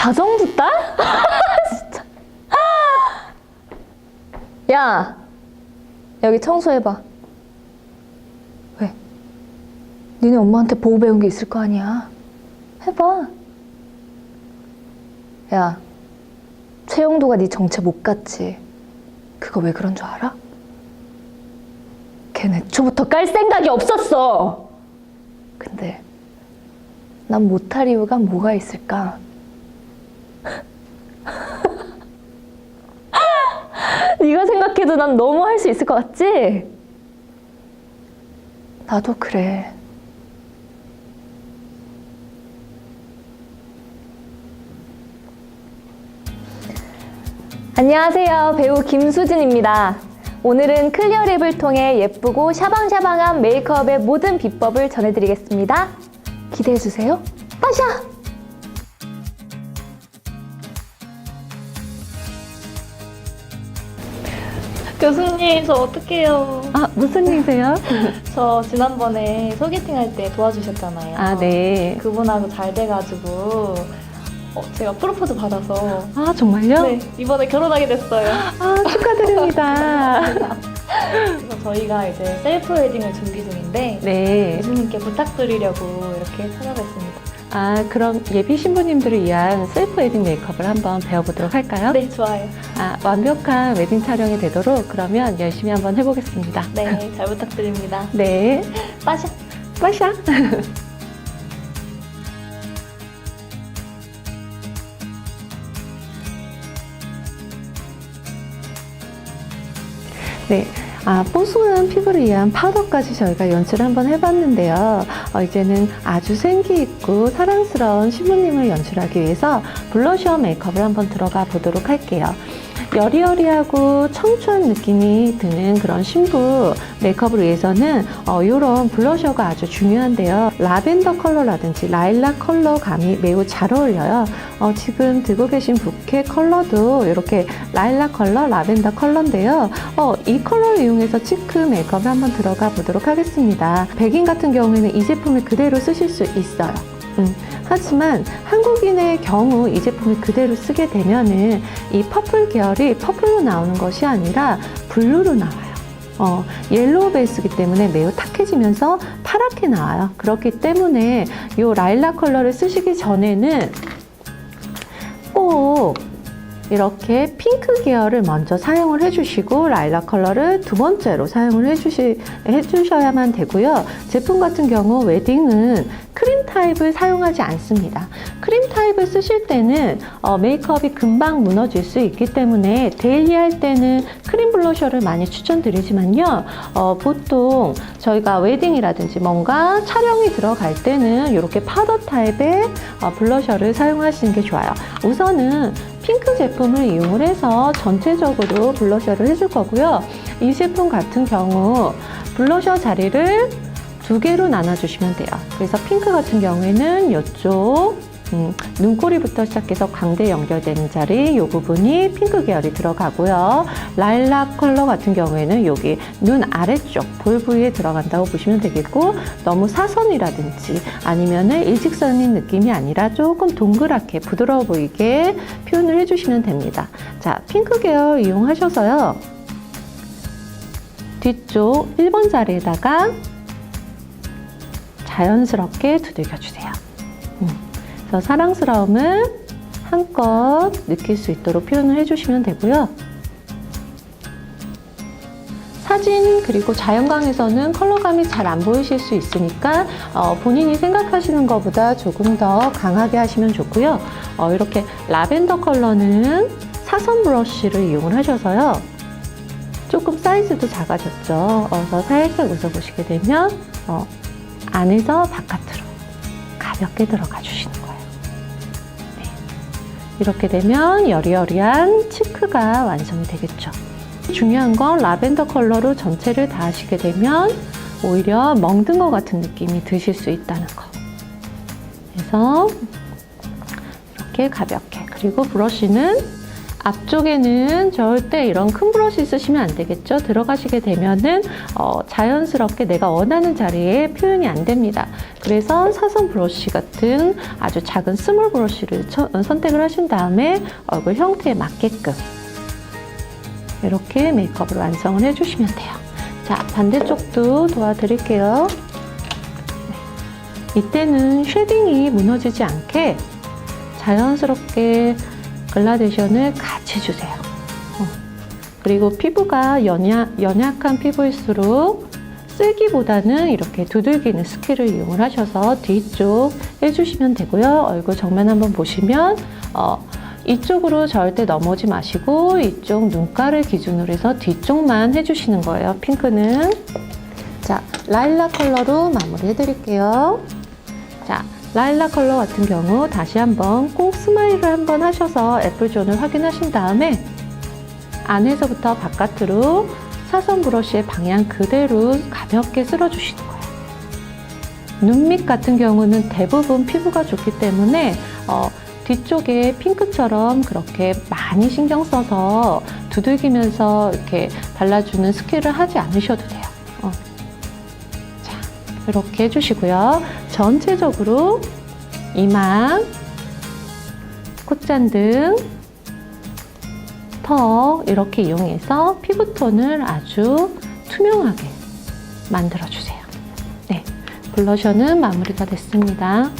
가정부 딸? 진짜. 야, 여기 청소해봐. 왜? 니네 엄마한테 보고 배운 게 있을 거 아니야. 해봐. 야, 최영도가 네 정체 못 갔지. 그거 왜 그런 줄 알아? 걔는 애초부터 깔 생각이 없었어. 근데 난 못할 이유가 뭐가 있을까? 네가 생각해도 난 너무 할 수 있을 것 같지? 나도 그래. 안녕하세요. 배우 김수진입니다. 오늘은 클리어랩을 통해 예쁘고 샤방샤방한 메이크업의 모든 비법을 전해드리겠습니다. 기대해주세요. 빠샤! 교수님 저 어떡해요 아, 무슨 일이세요? 저 지난번에 소개팅 할 때 도와주셨잖아요 아, 네. 그분하고 잘 돼가지고 어, 제가 프로포즈 받아서 아, 정말요? 네 이번에 결혼하게 됐어요 아, 축하드립니다. 그래서 저희가 이제 셀프 웨딩을 준비 중인데 네. 교수님께 부탁드리려고 이렇게 찾아뵙습니다 아, 그럼 예비 신부님들을 위한 셀프 웨딩 메이크업을 한번 배워보도록 할까요? 네 좋아요 아, 완벽한 웨딩 촬영이 되도록 그러면 열심히 한번 해보겠습니다. 네 잘 부탁드립니다 네. 빠샤 빠샤. 네. 아, 뽀송한 피부를 위한 파우더까지 저희가 연출을 한번 해봤는데요. 어, 이제는 아주 생기 있고 사랑스러운 신부님을 연출하기 위해서 블러셔 메이크업을 한번 들어가 보도록 할게요. 여리여리하고 청초한 느낌이 드는 그런 신부 메이크업을 위해서는 어, 이런 블러셔가 아주 중요한데요. 라벤더 컬러라든지 라일락 컬러 감이 매우 잘 어울려요. 어, 지금 들고 계신 부케 컬러도 이렇게 라일락 컬러, 라벤더 컬러인데요. 어, 이 컬러를 이용해서 치크 메이크업을 한번 들어가 보도록 하겠습니다. 백인 같은 경우에는 이 제품을 그대로 쓰실 수 있어요. 음, 하지만 한국인의 경우 이 제품을 그대로 쓰게 되면은 이 퍼플 계열이 퍼플로 나오는 것이 아니라 블루로 나와요. 어, 옐로우 베이스이기 때문에 매우 탁해지면서 파랗게 나와요. 그렇기 때문에 이 라일락 컬러를 쓰시기 전에는 꼭 이렇게 핑크 계열을 먼저 사용을 해주시고 라일락 컬러를 두 번째로 사용을 해주시, 해주셔야만 되고요. 제품 같은 경우 웨딩은 크림 타입을 사용하지 않습니다. 크림 타입을 쓰실 때는 어, 메이크업이 금방 무너질 수 있기 때문에 데일리 할 때는 크림 블러셔를 많이 추천드리지만요. 어, 보통 저희가 웨딩이라든지 뭔가 촬영이 들어갈 때는 이렇게 파우더 타입의 어, 블러셔를 사용하시는 게 좋아요. 우선은 핑크 제품을 이용을 해서 전체적으로 블러셔를 해줄 거고요. 이 제품 같은 경우 블러셔 자리를 두 개로 나눠주시면 돼요. 그래서 핑크 같은 경우에는 이쪽 음, 눈꼬리부터 시작해서 광대 연결되는 자리 이 부분이 핑크 계열이 들어가고요. 라일락 컬러 같은 경우에는 여기 눈 아래쪽 볼 부위에 들어간다고 보시면 되겠고 너무 사선이라든지 아니면은 일직선인 느낌이 아니라 조금 동그랗게 부드러워 보이게 표현을 해주시면 됩니다. 자, 핑크 계열 이용하셔서요. 뒤쪽 1번 자리에다가 자연스럽게 두들겨 주세요. 음. 그래서 사랑스러움을 한껏 느낄 수 있도록 표현을 해주시면 되고요. 사진 그리고 자연광에서는 컬러감이 잘 안 보이실 수 있으니까 어, 본인이 생각하시는 것보다 조금 더 강하게 하시면 좋고요. 어, 이렇게 라벤더 컬러는 사선 브러쉬를 이용을 하셔서요. 조금 사이즈도 작아졌죠. 그래서 살짝 웃어보시게 되면 어, 안에서 바깥으로 가볍게 들어가 주시는. 이렇게 되면 여리여리한 치크가 완성이 되겠죠. 중요한 건 라벤더 컬러로 전체를 다 하시게 되면 오히려 멍든 것 같은 느낌이 드실 수 있다는 거. 그래서 이렇게 가볍게 그리고 브러쉬는 앞쪽에는 절대 이런 큰 브러쉬 쓰시면 안 되겠죠. 들어가시게 되면은 어, 자연스럽게 내가 원하는 자리에 표현이 안 됩니다. 그래서 사선 브러쉬 같은 아주 작은 스몰 브러쉬를 처- 선택을 하신 다음에 얼굴 형태에 맞게끔 이렇게 메이크업을 완성을 해주시면 돼요. 자, 반대쪽도 도와드릴게요. 네. 이때는 쉐딩이 무너지지 않게 자연스럽게 글라데이션을 같이 주세요. 어. 그리고 피부가 연약, 연약한 피부일수록 쓸기보다는 이렇게 두들기는 스킬을 이용을 하셔서 뒤쪽 해주시면 되고요. 얼굴 정면 한번 보시면 어, 이쪽으로 절대 넘어오지 마시고 이쪽 눈가를 기준으로 해서 뒤쪽만 해주시는 거예요. 핑크는 자 라일락 컬러로 마무리 해드릴게요. 자 라일락 컬러 같은 경우 다시 한번 꼭 스마일을 한번 하셔서 애플존을 확인하신 다음에 안에서부터 바깥으로 사선 브러쉬의 방향 그대로 가볍게 쓸어주시는 거예요. 눈 밑 같은 경우는 대부분 피부가 좋기 때문에 어, 뒤쪽에 핑크처럼 그렇게 많이 신경 써서 두들기면서 이렇게 발라주는 스킬을 하지 않으셔도 돼요. 이렇게 해주시고요. 전체적으로 이마, 콧잔등, 턱 이렇게 이용해서 피부톤을 아주 투명하게 만들어주세요. 네, 블러셔는 마무리가 됐습니다.